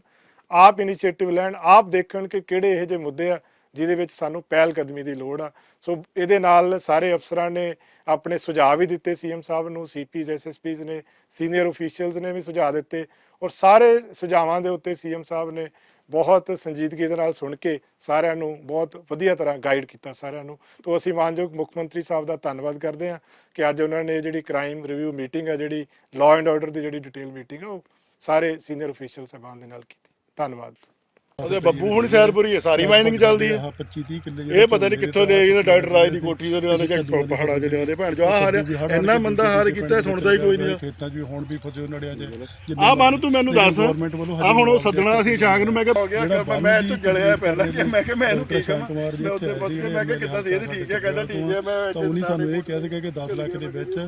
ਆਪ ਇਨੀਸ਼ੀਏਟਿਵ ਲੈਣ, ਆਪ ਦੇਖਣ ਕਿ ਕਿਹੜੇ ਇਹੋ ਜਿਹੇ ਮੁੱਦੇ ਆ ਜਿਹਦੇ ਵਿੱਚ ਸਾਨੂੰ ਪਹਿਲ ਕਦਮੀ ਦੀ ਲੋੜ ਆ। ਸੋ ਇਹਦੇ ਨਾਲ ਸਾਰੇ ਅਫਸਰਾਂ ਨੇ ਆਪਣੇ ਸੁਝਾਅ ਵੀ ਦਿੱਤੇ ਸੀਐਮ ਸਾਹਿਬ ਨੂੰ ਸੀਪੀਜ਼ ਐਸਐਸਪੀਜ਼ ਨੇ, ਸੀਨੀਅਰ ਅਫੀਸ਼ੀਅਲਸ ਨੇ ਵੀ ਸੁਝਾਅ ਦਿੱਤੇ ਔਰ ਸਾਰੇ ਸੁਝਾਵਾਂ ਦੇ ਉੱਤੇ ਸੀਐਮ ਸਾਹਿਬ ਨੇ ਬਹੁਤ ਸੰਜੀਦਗੀ ਦੇ ਨਾਲ ਸੁਣ ਕੇ ਸਾਰਿਆਂ ਨੂੰ ਬਹੁਤ ਵਧੀਆ ਤਰ੍ਹਾਂ ਗਾਈਡ ਕੀਤਾ ਸਾਰਿਆਂ ਨੂੰ। ਤੋਂ ਅਸੀਂ ਮਾਨਯੋਗ ਮੁੱਖ ਮੰਤਰੀ ਸਾਹਿਬ ਦਾ ਧੰਨਵਾਦ ਕਰਦੇ ਹਾਂ ਕਿ ਅੱਜ ਉਹਨਾਂ ਨੇ ਜਿਹੜੀ ਕ੍ਰਾਈਮ ਰਿਵਿਊ ਮੀਟਿੰਗ ਆ, ਜਿਹੜੀ ਲਾਅ ਐਂਡ ਆਰਡਰ ਦੀ ਜਿਹੜੀ ਡਿਟੇਲ ਮੀਟਿੰਗ ਆ, ਉਹ ਸਾਰੇ ਸੀਨੀਅਰ ਅਫੀਸ਼ੀਅਲ ਸਾਹਿਬਾਨ ਦੇ ਨਾਲ ਕੀਤੀ। ਧੰਨਵਾਦ। ਉਹਦੇ ਬੱਬੂ ਹੁਣ ਸੈਰਪੁਰੀ ਹੈ ਸਾਰੀ ਮਾਈਨਿੰਗ ਚੱਲਦੀ ਹੈ। 25 30 ਕਿੱਲੇ ਇਹ ਪਤਾ ਨਹੀਂ ਕਿੱਥੋਂ ਲੈ ਗਏ ਡਾਕਟਰ ਰਾਜ ਦੀ ਕੋਠੀ ਦੇ ਲਿਆਉਂਦੇ ਜਾਂ ਪਹਾੜਾ ਦੇ ਲਿਆਉਂਦੇ। ਭੈਣ ਜੋ ਆ ਹਾਲ ਹੈ। ਇੰਨਾ ਮੰਦਾ ਹਾਲ ਕੀਤਾ ਸੁਣਦਾ ਹੀ ਕੋਈ ਨਹੀਂ। ਖੇਤਾਂ 'ਚ ਹੁਣ ਵੀ ਫਸੇ ਨੜਿਆ ਜੇ ਆ ਮਨ ਤੂੰ ਮੈਨੂੰ ਦੱਸ। ਆ ਹੁਣ ਉਹ ਸੱਦਣਾ ਅਸੀਂ ਸ਼ਾਂਗ ਨੂੰ ਮੈਂ ਕਿਹਾ ਹੋ ਗਿਆ ਕਿ ਮੈਂ ਇੱਥੋਂ ਜਲਿਆ ਪਹਿਲਾਂ ਕਿ ਮੈਂ ਕਿਹਾ ਮੈਂ ਇਹਨੂੰ ਕੀ ਕਹਾਂ ਮੈਂ ਉੱਥੇ ਪੁੱਛ ਕੇ ਮੈਂ ਕਿਹਾ ਕਿੱਦਾਂ ਸੀ ਇਹਦੀ ਠੀਕ ਹੈ ਕਹਿੰਦਾ ਠੀਕ ਹੈ ਮੈਂ ਤਾਂ ਸਾਨੂੰ ਇਹ ਕਹਿ ਦਿੱਤਾ ਕਿ 10 ਲੱਖ ਦੇ ਵਿੱਚ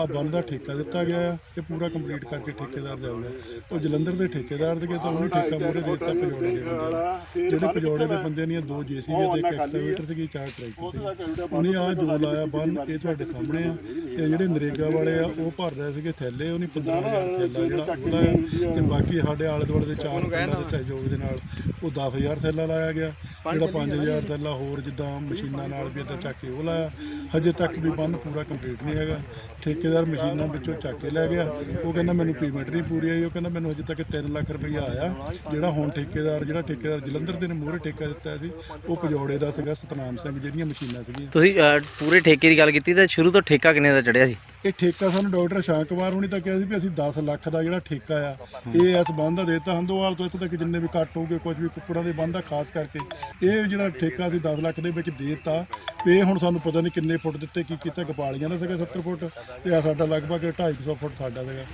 ਆ ਬੰਦ ਦਾ ਠੇਕਾ ਦਿੱਤਾ ਗਿਆ ਆ ਇਹ ਪੂਰਾ ਕੰਪਲੀਟ ਕਰਕੇ ਠੇਕੇਦਾਰ ਜਾਊਗਾ ਉਹ ਜਲੰਧਰ ਦੇ ਠੇਕੇਦਾਰ ਦੇ ਤਾਂ ਉਹਨੇ ਠੇਕਾ ਮੂਰੇ ਦੇ ਦਿੱਤਾ ਪਜੋੜੇ ਜਿਹੜੇ ਪਜੋੜੇ ਦੇ ਬੰਦੇ ਨੇ ਦੋ ਜੀਸੀਬੀ ਤੇ ਇੱਕ ਐਕਸਕੇਵੇਟਰ ਤੇ ਕੀ ਚਾਰ ਟਰੈਕਟਰ ਸੀ ਉਹਨੇ ਆ ਜੋ ਲਾਇਆ ਬੰਨ ਇਹ ਤੁਹਾਡੇ ਸਾਹਮਣੇ ਆ। ਤੇ ਜਿਹੜੇ ਨਰੇਗਾ ਵਾਲੇ ਆ ਉਹ ਭਰ ਰਹੇ ਸੀਗੇ ਥੈਲੇ ਉਹਨੇ 15000 ਥੈਲਾ ਜਿਹੜਾ ਉਹ ਲਾਇਆ ਤੇ ਬਾਕੀ ਸਾਡੇ ਆਲੇ ਦੁਆਲੇ ਦੇ ਚਾਰ ਪਿੰਡਾਂ ਦੇ ਸਹਿਯੋਗ ਦੇ ਨਾਲ ਉਹ 10000 ਥੈਲਾ ਲਾਇਆ ਗਿਆ ਜਿਹੜਾ 5000 ਥੈਲਾ ਹੋਰ ਜਿੱਦਾਂ ਮਸ਼ੀਨਾਂ ਨਾਲ ਵੀ ਇੱਦਾਂ ਚੱਕ ਕੇ ਉਹ ਲਾਇਆ। ਹਜੇ ਤੱਕ ਵੀ ਬੰਨ ਪੂਰਾ ਕੰਪਲੀਟ ਨਹੀਂ ਹੈਗਾ। ਠੇਕੇਦਾਰ ਮਸ਼ੀਨਾਂ ਵਿੱਚੋਂ ਚੱਕ ਕੇ ਲੈ ਗਿਆ। ਉਹ ਕਹਿੰਦਾ ਮੈਨੂੰ ਪੇਮੈਂਟ ਨਹੀਂ ਪੂਰੀ ਆਈ। ਉਹ ਕਹਿੰਦਾ ਮੈਨੂੰ ਹਜੇ ਤੱਕ 3 ਲੱਖ ਰੁਪਈਆ ਆਇਆ। ਜਿਹੜਾ ਹੁਣ ਠੇਕੇਦਾਰ ਜਿਹੜਾ ਠੇਕੇਦਾਰ ਜਲੰਧਰ ਦੇ ਨੇ ਮੂਹਰੇ ਠੇਕਾ ਦਿੱਤਾ ਸੀ ਉਹ ਪਜੌੜੇ ਦਾ ਸੀਗਾ ਸਤਨਾਮ ਸਿੰਘ ਜਿਹੜੀਆਂ ਮਸ਼ੀਨਾਂ ਸੀਗੀਆਂ। ਤੁਸੀਂ ਅਹ, ਪੂਰੇ ਠੇਕੇ ਦੀ ਗੱਲ ਕੀਤੀ ਤੇ ਸ਼ੁਰੂ ਤੋਂ ਠੇਕਾ ਕਿੰਨੇ ਦਾ ਚੜਿਆ ਸੀ? ਇਹ ਠੇਕਾ ਸਾਨੂੰ ਡਾਕਟਰ ਸ਼ਾਂਕ ਕੁਮਾਰ ਹੁਣੀ ਤਾਂ ਕਿਹਾ ਸੀ ਵੀ ਅਸੀਂ 10 ਲੱਖ ਦਾ ਜਿਹੜਾ ਠੇਕਾ ਆ, ਇਹ ਇਸ ਬੰਦ ਦਾ ਦੇਤਾ ਹੰਦੋਵਾਲ ਤੋਂ ਇੱਥੋਂ ਤੱਕ ਜਿੰਨੇ ਵੀ ਕੱਟ ਹੋਊਗੇ ਕੁਝ ਵੀ ਕੁੱਕੜਾਂ ਦੇ ਬੰਦ ਦਾ ਖਾਸ ਕਰਕੇ ਇਹ ਜਿਹੜਾ ਠੇਕਾ ਅਸੀਂ 10 ਲੱਖ ਦੇ ਵਿੱਚ ਦੇਤਾ ਤੇ ਇਹ ਹੁਣ ਸਾਨੂੰ ਪਤਾ ਨਹੀਂ ਕਿੰਨੇ ਫੁੱਟ ਦਿੱਤੇ, ਕੀ ਕੀਤਾ ਕਪਾਲੀਆਂ ਦਾ ਸੀਗਾ 70 ਫੁੱਟ, ਤੇ ਆ ਸਾਡਾ ਲਗਭਗ 250 ਫੁੱਟ ਸਾਡਾ ਸੀਗਾ।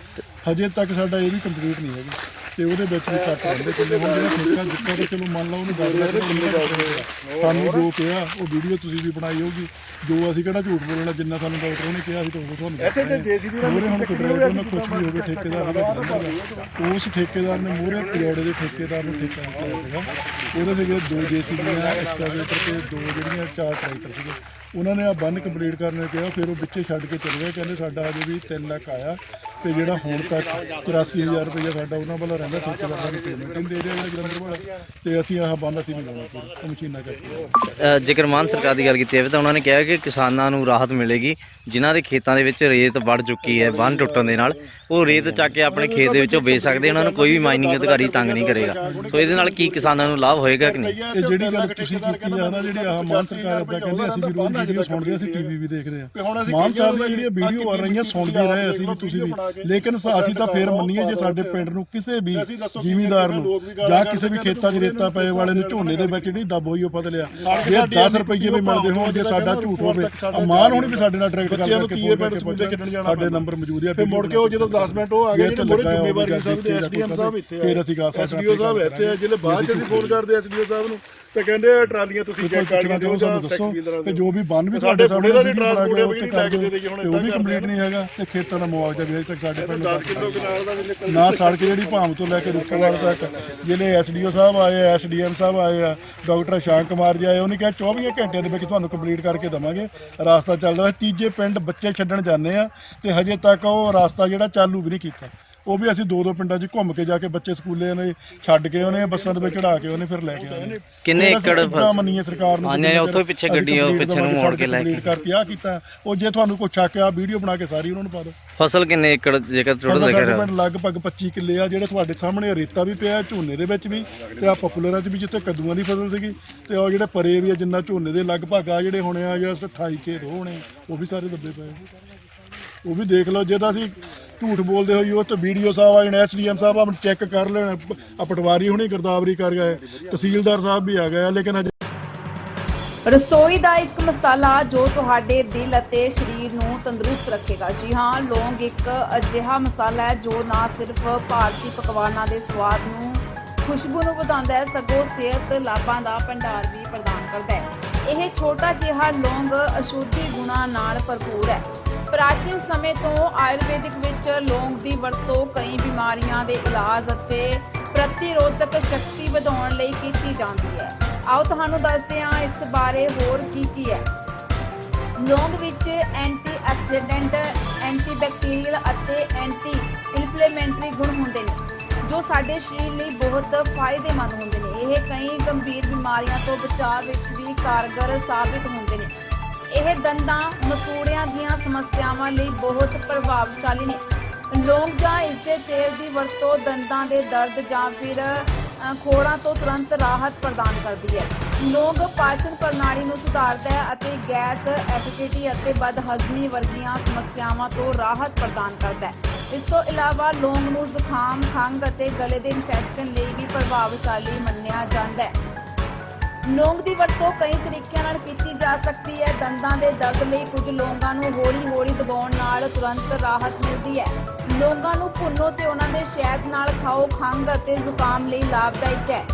ਹਜੇ ਤੱਕ ਸਾਡਾ ਇਹ ਵੀ ਕੰਪਲੀਟ ਨਹੀਂ ਹੈਗੀ। ਤੇ ਉਹਦੇ ਵਿੱਚ ਵੀ ਕੱਟ ਰਹਿੰਦੇ। ਕਿੰਨੇ ਹੁਣ ਜਿਹੜਾ ਠੇਕਾ ਦਿੱਤਾ ਤੇ ਚਲੋ ਮੰਨ ਲਓ ਉਹਨੂੰ 10 ਲੱਖ ਦਾ ਕਿੰਨਾ ਹੋਇਆ। ਸਾਨੂੰ ਜੋ ਕਿਹਾ ਉਹ ਵੀਡੀਓ ਤੁਸੀਂ ਵੀ ਬਣਾਈ ਹੋਊਗੀ। ਜੋ ਅਸੀਂ ਕਿਹੜਾ ਝੂਠ ਬੋਲਣਾ ਜਿੰਨਾ ਸਾਨੂੰ ਡਾਕਟਰ ਨੇ ਕਿਹਾ ਸੀ ਤਾਂ ਉਹ ਤੁਹਾਨੂੰ ਇੱਥੇ ਤੇ ਜੀਸੀਬੀ ਨਾਲ ਮੂਰੇ ਹੁਣ ਨਾਲ ਕੁਝ ਵੀ ਹੋਵੇ ਠੇਕੇਦਾਰ ਦਾ ਉਸ ਠੇਕੇਦਾਰ ਨੇ ਮੂਰੇ ਪਜੋੜੇ ਦੇ ਠੇਕੇਦਾਰ ਨੂੰ ਠੇਕਾ ਦਿੱਤਾ ਸੀਗਾ। ਉਹਦੇ ਸੀਗੇ ਦੋ ਜੀਸੀਬੀਆਂ ਐਕਸਕੇਵੇਟਰ ਤੇ ਦੋ ਜਿਹੜੀਆਂ ਚਾਰ ਟਰੈਕਟਰ ਸੀਗੇ। ਉਹਨਾਂ ਨੇ ਆ ਬੰਨ ਕੰਪਲੀਟ ਕਰਨ ਨੂੰ ਕਿਹਾ ਫਿਰ ਉਹ ਵਿੱਚੇ ਛੱਡ ਕੇ ਚਲੇ ਗਏ। ਕਹਿੰਦੇ ਸਾਡਾ ਅਜੇ ਵੀ 3 ਲੱਖ ਆਇਆ। ਤੇ ਜਿਹੜਾ ਹੁਣ ਤੱਕ 84000 ਰੁਪਏ ਸਾਡਾ ਉਹਨਾਂ ਵੱਲੋਂ ਰਹਿੰਦਾ ਠੇਕੇਦਾਰ ਨੂੰ ਪੇਮੈਂਟ ਨਹੀਂ। ਦੇ ਰਿਹਾ ਜਿਹੜਾ ਜਲੰਧਰ ਵਾਲਾ। ਤੇ ਅਸੀਂ ਆਹ ਬੰਨ ਅਸੀਂ ਨਹੀਂ ਲਾਉਣਾ ਪੂਰਾ ਮਸ਼ੀਨਾਂ ਕਰਕੇ। ਅਹ, ਜੇਕਰ ਮਾਨ ਸਰਕਾਰ ਦੀ ਗੱਲ ਕੀਤੀ ਜਾਵੇ ਤਾਂ ਉਹਨਾਂ ਨੇ ਕਿਹਾ ਕਿ ਕਿਸਾਨਾਂ ਨੂੰ ਰਾਹਤ ਮਿਲੇਗੀ ਜਿਨ੍ਹਾਂ ਦੇ ਖੇਤਾਂ ਦੇ ਵਿੱਚ ਰੇਤ ਵੜ ਚੁੱਕੀ ਹੈ ਬੰਨ ਟੁੱਟਣ ਦੇ ਨਾਲ। ਉਹ ਰੇਤ ਚੱਕ ਕੇ ਆਪਣੇ ਖੇਤ ਦੇ ਵਿੱਚੋਂ ਵੇਚ ਸਕਦੇ ਉਹਨਾਂ ਨੂੰ ਕੋਈ ਵੀ ਮਾਈਨਿੰਗ ਅਧਿਕਾਰੀ ਤੰਗ ਨਹੀਂ ਕਰੇਗਾ। ਸੋ ਇਹਦੇ ਨਾਲ ਕੀ ਕਿਸਾਨਾਂ ਨੂੰ ਲਾਭ ਹੋਏਗਾ ਕਿ ਨਹੀਂ? ਇਹ ਜਿਹੜੀ ਗੱਲ ਤੁਸੀਂ ਕੀਤੀ ਆ ਨਾ ਜਿਹੜੀ ਆਹ ਮਾਨ ਸਰਕਾਰ ਅੱਦਾ ਕਹਿੰਦੇ ਅਸੀਂ ਵੀ ਰੋਜ਼ ਵੀਡੀਓ ਸੁਣਦੇ ਅਸੀਂ ਟੀਵੀ ਵੀ ਦੇਖਦੇ ਆ। ਮਾਨ ਸਾਹਿਬ ਦੀਆਂ ਜਿਹੜੀਆਂ ਵੀਡੀਓ ਆ ਰਹੀਆਂ ਸੁਣਦੇ ਰਹੇ ਅਸੀਂ ਵੀ ਤੁਸੀਂ ਵੀ। ਲੇਕਿਨ ਸ- ਅਸੀਂ ਤਾਂ ਫੇਰ ਮੰਨੀਏ ਜੇ ਸਾਡੇ ਪਿੰਡ ਨੂੰ ਕਿਸੇ ਵੀ ਜ਼ਿਮੀਂਦਾਰ ਨੂੰ ਜਾਂ ਕਿਸੇ ਵੀ ਖੇਤਾਂ 'ਚ ਰੇਤਾ ਪਏ ਵਾਲੇ ਨੂੰ ਝੋਨੇ ਦੇ ਵਿੱਚ ਜਿਹੜੀ ਦੱਬ ਹੋਈ ਉਹ ਪਤਾ ਲਿਆ। ਜੇ 10 ਰੁਪਏ ਵੀ ਮਿਲਦੇ ਹੋਣ ਜੇ ਸਾਡਾ ਝੂਠ ਹੋਵੇ ਆ ਮਾਨ ਹੁਣ ਵੀ ਸਾਡੇ ਨਾਲ ਡਾਇਰੈਕਟ ਗੱਲ ਕਰਕੇ ਕੀ ਪਿੰਡ ਸਕੂਲ ਦੇ ਖੇਡਣ ਜਾਣਾ ਸਾਡੇ ਨੰਬਰ ਮੌਜੂਦ ਆ ਫਿਰ ਮੁੜ ਕੇ ਉਹ ਜਦੋਂ 10 ਮਿੰਟ ਉਹ ਆ ਗਏ ਜਿਹੜੇ ਮੋਰੇ ਜ਼ਿੰਮੇਵਾਰੀ ਸਾਹਿਬ ਦੇ ਐਸਡੀਐਮ ਸਾਹਿਬ ਇੱਥੇ ਫਿਰ ਅਸੀਂ ਗਾ ਐਸਡੀਓ ਸਾਹਿਬ ਇੱਥੇ ਆ ਜਿਹੜੇ ਬਾਅਦ ਚ ਅਸੀਂ ਫੋਨ ਕਰਦੇ ਐਸਡੀਓ ਸਾਹਿਬ ਨੂੰ ਤੇ ਕਹਿੰਦੇ ਆ ਟਰਾਲੀਆਂ ਤੁਸੀਂ ਚੈੱਕ ਕਰਕੇ ਦਿਓ ਜਾਂ ਦੱਸੋ ਤੇ ਜੋ ਵੀ ਬੰਨ ਵੀ ਸਾਡੇ ਬੁੜੇ ਦਾ ਟਰਾਂਸਪੋਰਟ ਵੀ ਕਰ ਲੈ ਕੇ ਦੇ ਦੇਗੇ ਹੁਣ ਉਹ ਵੀ ਕੰਪਲੀਟ ਨਹੀਂ ਹੈਗਾ ਤੇ ਖੇਤਾਂ ਦਾ ਮੁਆਵਜ਼ਾ ਵੀ ਅਜੇ ਤੱਕ ਸਾਡੇ ਪਿੰਡ ਨੂੰ 10 ਕਿਲੋ ਕਨਾਲ ਦਾ ਵੀ ਨਿਕਲ ਨਾ ਸੜਕ ਜਿਹੜੀ ਭਾਮ ਤੋਂ ਲੈ ਕੇ ਰੁੱਕਵਾਲ ਤੱਕ ਜਿਹੜੇ ਐਸਡੀਓ ਸਾਹਿਬ ਆਏ ਆ ਐਸਡੀਐਮ ਸਾਹਿਬ ਆਏ ਆ ਡਾਕਟਰ ਸ਼ਾਂਕ ਕੁਮਾਰ ਜੀ ਆਏ ਉਹਨੇ ਕਿਹਾ 24 ਘੰਟਿਆਂ ਦੇ ਵਿੱਚ ਤੁਹਾਨੂੰ ਕੰਪਲੀਟ ਕਰਕੇ ਦਵਾਂਗੇ। ਰਾਸਤਾ ਚੱਲਦਾ ਤੀਜੇ ਪਿੰਡ ਬੱਚੇ ਛੱਡਣ ਜਾਂਦੇ ਆ ਤੇ ਹਜੇ ਤੱਕ ਉਹ ਰਾਸਤਾ ਜਿਹੜਾ ਚਾਲੂ ਵੀ ਨਹੀਂ ਕੀਤਾ। ਉਹ ਵੀ ਅਸੀਂ ਦੋ ਦੋ ਪਿੰਡਾਂ 'ਚ ਘੁੰਮ ਕੇ ਜਾ ਕੇ ਬੱਚੇ ਸਕੂਲੇ ਨੇ ਛੱਡ ਕੇ ਉਹਨੇ ਬੱਸਾਂ ਦੇ ਵਿੱਚ ਚੜਾ ਕੇ ਉਹਨੇ ਫਿਰ ਲੈ ਕੇ ਆਏ ਕਿੰਨੇ ਏਕੜ ਮੰਨੀਏ ਸਰਕਾਰ ਨੂੰ ਜਿੰਨਾ ਉੱਥੋਂ ਪਿੱਛੇ ਗੱਡੀ ਉਹ ਪਿੱਛੇ ਨੂੰ ਮੋੜ ਕੇ ਲੈ ਕੇ। ਕਰਕੇ ਆ ਕੀਤਾ। ਉਹ ਜੇ ਤੁਹਾਨੂੰ ਕੋਈ ਸ਼ੱਕ ਆ ਵੀਡੀਓ ਬਣਾ ਕੇ ਸਾਰੀ ਉਹਨਾਂ ਨੂੰ ਪਾ ਦਿਓ। ਫਸਲ ਕਿੰਨੇ ਏਕੜ ਜੇਕਰ ਟੋਟਲ ਪਿੰਡ ਲਗਭਗ 25 ਕਿੱਲੇ ਆ ਜਿਹੜੇ ਤੁਹਾਡੇ ਸਾਹਮਣੇ ਰੇਤਾ ਵੀ ਪਿਆ ਝੋਨੇ ਦੇ ਵਿੱਚ ਵੀ ਤੇ ਆ ਪਪੂਲਰਾਂ 'ਚ ਵੀ ਜਿੱਥੇ ਕੱਦੂਆਂ ਦੀ ਫਸਲ ਸੀਗੀ। ਤੇ ਉਹ ਜਿਹੜੇ ਪਰੇ ਵੀ ਆ ਜਿੰਨਾ ਝੋਨੇ ਦੇ ਲਗਭਗ ਆ ਜਿਹੜੇ ਹੋਣੇ ਆ ਜਿਹੜਾ 28 ਖੇਤ ਉਹ ਹੋਣੇ ਉਹ ਵੀ ਸਾਰੇ ਦੱਬੇ ਪਏ ਉਹ ਵੀ ਦੇਖ ਲਓ ਜੇ ਤਾਂ ਅਸੀਂ ਝੂਠ ਬੋਲਦੇ ਹੋਈ ਉਹ ਤੇ ਵੀਡੀਓ ਸਾਹਿਬ ਆ ਜਣੇ, ਐਸਡੀਐਮ ਸਾਹਿਬ ਆ ਚੈੱਕ ਕਰ ਲੈਣ ਪਟਵਾਰੀ ਹੁਣੀ ਗਰਦਾਵਰੀ ਕਰ ਗਏ, ਤਹਿਸੀਲਦਾਰ ਸਾਹਿਬ ਵੀ ਆ ਗਏ ਲੇਕਿਨ ਹਜੇ ਰਸੋਈ ਦਾ ਇੱਕ ਮਸਾਲਾ ਜੋ ਤੁਹਾਡੇ ਦਿਲ ਅਤੇ ਸਰੀਰ ਨੂੰ ਤੰਦਰੁਸਤ ਰੱਖੇਗਾ। ਜੀ ਹਾਂ, ਲੌਂਗ ਇੱਕ ਅਜਿਹਾ ਮਸਾਲਾ ਹੈ ਜੋ ਨਾ ਸਿਰਫ ਭਾਰਤੀ ਪਕਵਾਨਾਂ ਦੇ ਸਵਾਦ ਨੂੰ ਖੁਸ਼ਬੂ ਨੂੰ ਵਧਾਉਂਦਾ ਹੈ, ਸਗੋਂ ਸਿਹਤ ਲਾਭਾਂ ਦਾ ਭੰਡਾਰ ਵੀ ਪ੍ਰਦਾਨ ਕਰਦਾ ਹੈ। ਇਹ ਛੋਟਾ ਜਿਹਾ ਲੌਂਗ ਅਸ਼ੁੱਧੀ ਗੁਣਾਂ ਨਾਲ ਭਰਪੂਰ ਹੈ। ਪ੍ਰਾਚੀਨ ਸਮੇਂ ਤੋਂ ਆਯੁਰਵੈਦਿਕ ਵਿੱਚ ਲੌਂਗ ਦੀ ਵਰਤੋਂ ਕਈ ਬਿਮਾਰੀਆਂ ਦੇ ਇਲਾਜ ਅਤੇ ਪ੍ਰਤੀਰੋਧਕ ਸ਼ਕਤੀ ਵਧਾਉਣ ਲਈ ਕੀਤੀ ਜਾਂਦੀ ਹੈ। ਆਓ ਤੁਹਾਨੂੰ ਦੱਸਦੇ ਹਾਂ ਇਸ ਬਾਰੇ ਹੋਰ ਕੀ ਕੀ ਹੈ। ਲੌਂਗ ਵਿੱਚ ਐਂਟੀਆਕਸੀਡੈਂਟ, ਐਂਟੀਬੈਕਟੀਰੀਅਲ ਅਤੇ ਐਂਟੀ ਇਨਫਲੇਮੈਂਟਰੀ ਗੁਣ ਹੁੰਦੇ ਨੇ, ਜੋ ਸਾਡੇ ਸਰੀਰ ਲਈ ਬਹੁਤ ਫਾਇਦੇਮੰਦ ਹੁੰਦੇ ਨੇ। ਇਹ ਕਈ ਗੰਭੀਰ ਬਿਮਾਰੀਆਂ ਤੋਂ ਬਚਾਅ ਵਿੱਚ ਵੀ ਕਾਰਗਰ ਸਾਬਿਤ ਹੁੰਦੇ ਇਹ ਦੰਦਾਂ, ਮਸੂੜਿਆਂ ਦੀਆਂ ਸਮੱਸਿਆਵਾਂ ਲਈ ਬਹੁਤ ਪ੍ਰਭਾਵਸ਼ਾਲੀ ਨੇ। ਲੌਂਗ ਜਾਂ ਇਸ ਦੇ ਤੇਲ ਦੀ ਵਰਤੋਂ ਦੰਦਾਂ ਦੇ ਦਰਦ ਜਾਂ ਫਿਰ ਖੋੜਾਂ ਤੋਂ ਤੁਰੰਤ ਰਾਹਤ ਪ੍ਰਦਾਨ ਕਰਦੀ ਹੈ। ਲੌਂਗ ਪਾਚਨ ਪ੍ਰਣਾਲੀ ਨੂੰ ਸੁਧਾਰਦਾ ਹੈ ਅਤੇ ਗੈਸ, ਐਸਿਡਿਟੀ ਅਤੇ ਬਦਹਜ਼ਮੀ ਵਰਗੀਆਂ ਸਮੱਸਿਆਵਾਂ ਤੋਂ ਰਾਹਤ ਪ੍ਰਦਾਨ ਕਰਦਾ ਹੈ। ਇਸ ਤੋਂ ਇਲਾਵਾ ਲੌਂਗ ਨੂੰ ਜ਼ੁਕਾਮ, ਖੰਘ ਅਤੇ ਗਲੇ ਦੇ ਇਨਫੈਕਸ਼ਨ ਲਈ ਵੀ ਪ੍ਰਭਾਵਸ਼ਾਲੀ ਮੰਨਿਆ ਜਾਂਦਾ ਹੈ। ਲੌਂਗ ਦੀ ਵਰਤੋਂ ਕਈ ਤਰੀਕਿਆਂ ਨਾਲ ਕੀਤੀ ਜਾ ਸਕਦੀ ਹੈ। ਦੰਦਾਂ ਦੇ ਦਰਦ ਲਈ ਕੁਝ ਲੌਂਗਾਂ ਨੂੰ ਹੌਲੀ-ਹੌਲੀ ਦਬਾਉਣ ਨਾਲ ਤੁਰੰਤ ਰਾਹਤ ਮਿਲਦੀ ਹੈ। ਲੌਂਗਾਂ ਨੂੰ ਭੁੰਨੋ ਤੇ ਉਹਨਾਂ ਦੇ ਸ਼ਹਿਦ ਨਾਲ ਖਾਓ। ਖੰਘ ਅਤੇ ਜ਼ੁਕਾਮ ਲਈ ਲਾਭਦਾਇਕ ਹੈ।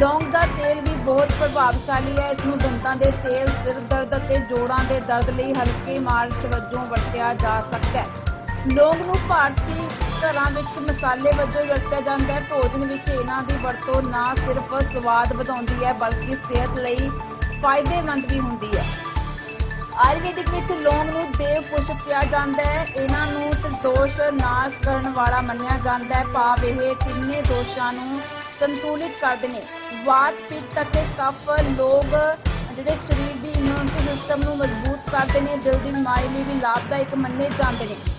ਲੌਂਗ ਦਾ ਤੇਲ ਵੀ ਬਹੁਤ ਪ੍ਰਭਾਵਸ਼ਾਲੀ ਹੈ। ਇਸ ਨੂੰ ਦੰਦਾਂ ਦੇ ਤੇਲ, ਸਿਰ ਦਰਦ ਅਤੇ ਜੋੜਾਂ ਦੇ ਦਰਦ ਲਈ ਹਲਕੇ ਮਾਲਿਸ਼ ਵਜੋਂ ਵਰਤਿਆ ਜਾ ਸਕਦਾ ਹੈ। ਲੌਂਗ ਨੂੰ ਭਾਰਤੀ ਘਰਾਂ ਵਿੱਚ ਮਸਾਲੇ ਵਜੋਂ ਵਰਤਿਆ ਜਾਂਦਾ ਹੈ। ਭੋਜਨ ਵਿੱਚ ਇਹਨਾਂ ਦੀ ਵਰਤੋਂ ਨਾ ਸਿਰਫ ਸਵਾਦ ਵਧਾਉਂਦੀ ਹੈ, ਬਲਕਿ ਸਿਹਤ ਲਈ ਫਾਇਦੇਮੰਦ ਵੀ ਹੁੰਦੀ ਹੈ। ਆਯੁਰਵੈਦਿਕ ਵਿੱਚ ਲੌਂਗ ਨੂੰ ਦੇਵ ਪੁਸ਼ਪ ਕਿਹਾ ਜਾਂਦਾ ਹੈ। ਇਹਨਾਂ ਨੂੰ ਦੋਸ਼ ਨਾਸ਼ ਕਰਨ ਵਾਲਾ ਮੰਨਿਆ ਜਾਂਦਾ ਹੈ। ਭਾਵ ਇਹ ਤਿੰਨੇ ਦੋਸ਼ਾਂ ਨੂੰ ਸੰਤੁਲਿਤ ਕਰਦੇ ਨੇ। ਵਾਤ, ਪਿੱਤ ਅਤੇ ਕਫ ਲੋਗ ਜਿਹੜੇ ਸਰੀਰ ਦੀ ਇਮਿਊਨਿਟੀ ਸਿਸਟਮ ਨੂੰ ਮਜ਼ਬੂਤ ਕਰਦੇ ਨੇ, ਦਿਲ ਦੀ ਬਿਮਾਰੀ ਲਈ ਵੀ ਲਾਭਦਾਇਕ ਮੰਨੇ ਜਾਂਦੇ ਨੇ।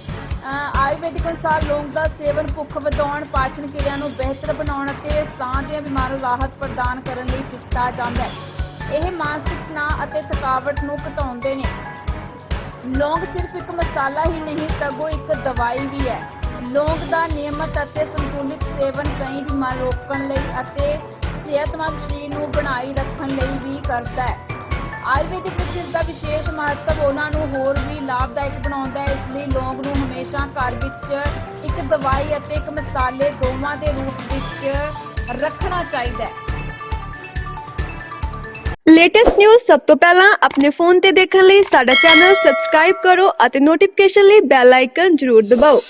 ਆਯੁਰਵੈਦਿਕ ਅਨੁਸਾਰ ਲੌਂਗ ਦਾ ਸੇਵਨ ਭੁੱਖ ਵਧਾਉਣ, ਪਾਚਨ ਕਿਰਿਆ ਨੂੰ ਬਿਹਤਰ ਬਣਾਉਣ ਅਤੇ ਸਾਹ ਦੀਆਂ ਬਿਮਾਰੀਆਂ ਰਾਹਤ ਪ੍ਰਦਾਨ ਕਰਨ ਲਈ ਕੀਤਾ ਜਾਂਦਾ ਹੈ। ਇਹ ਮਾਨਸਿਕ ਤਣਾਅ ਅਤੇ ਥਕਾਵਟ ਨੂੰ ਘਟਾਉਂਦੇ ਨੇ। ਲੌਂਗ ਸਿਰਫ ਇੱਕ ਮਸਾਲਾ ਹੀ ਨਹੀਂ, ਸਗੋਂ ਇੱਕ ਦਵਾਈ ਵੀ ਹੈ। ਲੌਂਗ ਦਾ ਨਿਯਮਤ ਅਤੇ ਸੰਤੁਲਿਤ ਸੇਵਨ ਕਈ ਬਿਮਾਰ ਰੋਕਣ ਲਈ ਅਤੇ ਸਿਹਤਮੰਦ ਸਰੀਰ ਨੂੰ ਬਣਾਈ ਰੱਖਣ ਲਈ ਵੀ ਕਰਦਾ ਹੈ। ਆਯੁਰਵੈਦਿਕ ਵਿੱਚ ਇਸ ਦਾ ਵਿਸ਼ੇਸ਼ ਮਹੱਤਵ ਉਹਨਾਂ ਨੂੰ ਹੋਰ ਵੀ ਲਾਭਦਾਇਕ ਬਣਾਉਂਦਾ ਹੈ। ਇਸ ਲਈ ਲੌਂਗ ਨੂੰ ਹਮੇਸ਼ਾ ਘਰ ਵਿੱਚ ਇੱਕ ਦਵਾਈ ਅਤੇ ਇੱਕ ਮਸਾਲੇ ਦੋਵਾਂ ਦੇ ਰੂਪ ਵਿੱਚ ਰੱਖਣਾ ਚਾਹੀਦਾ ਹੈ। ਲੇਟੈਸਟ ਨਿਊਜ਼ ਸਭ ਤੋਂ ਪਹਿਲਾਂ ਆਪਣੇ ਫੋਨ ਤੇ ਦੇਖਣ ਲਈ ਸਾਡਾ ਚੈਨਲ ਸਬਸਕ੍ਰਾਈਬ ਕਰੋ ਅਤੇ ਨੋਟੀਫਿਕੇਸ਼ਨ ਲਈ ਬੈਲ ਆਈਕਨ ਜ਼ਰੂਰ ਦਬਾਓ।